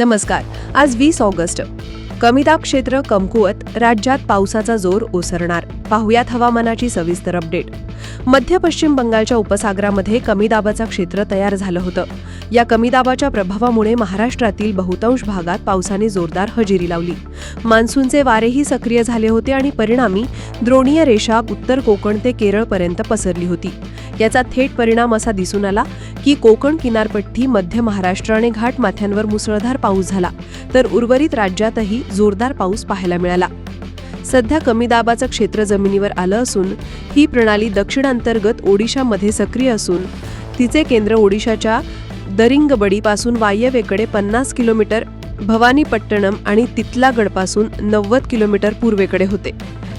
नमस्कार. आज वीस ऑगस्ट. कमीदाब क्षेत्र कमकुवत राज्यात पावसाचा जोर ओसरणार. पाहुयात हवामानाची सविस्तर अपडेट. मध्य पश्चिम बंगालच्या उपसागरामध्ये कमी दाबाचं क्षेत्र तयार झालं होतं. या कमी दाबाच्या प्रभावामुळे महाराष्ट्रातील बहुतांश भागात पावसाने जोरदार हजेरी लावली. मान्सूनचे वारेही सक्रिय झाले होते आणि परिणामी द्रोणीय रेषा उत्तर कोकण ते केरळपर्यंत पसरली होती. याचा थेट परिणाम असा दिसून आला की कोकण किनारपट्टी मध्य महाराष्ट्र आणि घाटमाथ्यांवर मुसळधार पाऊस झाला. तर उर्वरित राज्यातही जोरदार पाऊस पाहायला मिळाला. सध्या कमी दाबाचं क्षेत्र जमिनीवर आलं असून ही प्रणाली दक्षिणांतर्गत ओडिशामध्ये सक्रिय असून तिचे केंद्र ओडिशाच्या दरिंगबडीपासून वायव्येकडे पन्नास किलोमीटर भवानीपट्टणम आणि तितलागडपासून नव्वद किलोमीटर पूर्वेकडे होते.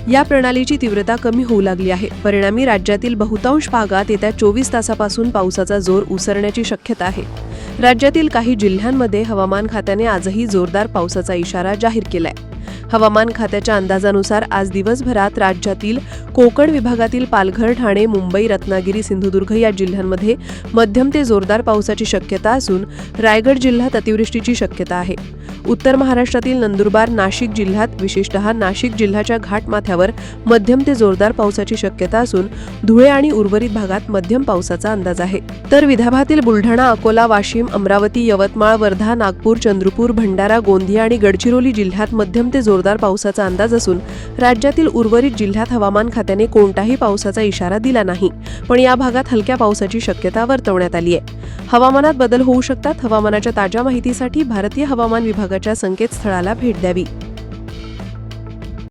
या प्रणालीची तीव्रता कमी होऊ लागली आहे. परिणामी राज्यातील बहुतांश भागात येत्या चोवीस तासापासून पावसाचा जोर उसरण्याची शक्यता आहे. राज्यातील काही जिल्ह्यांमध्ये हवामान खात्याने आजही जोरदार पावसाचा इशारा जाहीर केलाय. हवामान खात्याच्या अंदाजानुसार आज दिवसभरात राज्यातील कोकण विभागातील पालघर ठाणे मुंबई रत्नागिरी सिंधुदुर्ग या जिल्ह्यांमध्ये मध्यम ते जोरदार पावसाची शक्यता असून रायगड जिल्ह्यात अतिवृष्टीची शक्यता आहे. उत्तर महाराष्ट्रातील नंदुरबार नाशिक जिल्ह्यात विशेषतः नाशिक जिल्ह्याच्या घाटमाथ्यावर मध्यम ते जोरदार पावसाची शक्यता असून धुळे आणि उर्वरित भागात मध्यम पावसाचा अंदाज आहे. तर विदर्भातील बुलढाणा अकोला वाशिम अमरावती यवतमाळ वर्धा नागपूर चंद्रपूर भंडारा गोंदिया आणि गडचिरोली जिल्ह्यात मध्यम ते जोरदार पावसाचा अंदाज असून राज्यातील उर्वरित जिल्ह्यात हवामान खात्याने कोणताही पावसाचा इशारा दिला नाही. पण या भागात हलक्या पावसाची शक्यता वर्तवण्यात आली आहे. हवामानात बदल होऊ शकतात. हवामानाच्या ताज्या माहितीसाठी भारतीय हवामान विभागाच्या संकेतस्थळाला भेट द्यावी.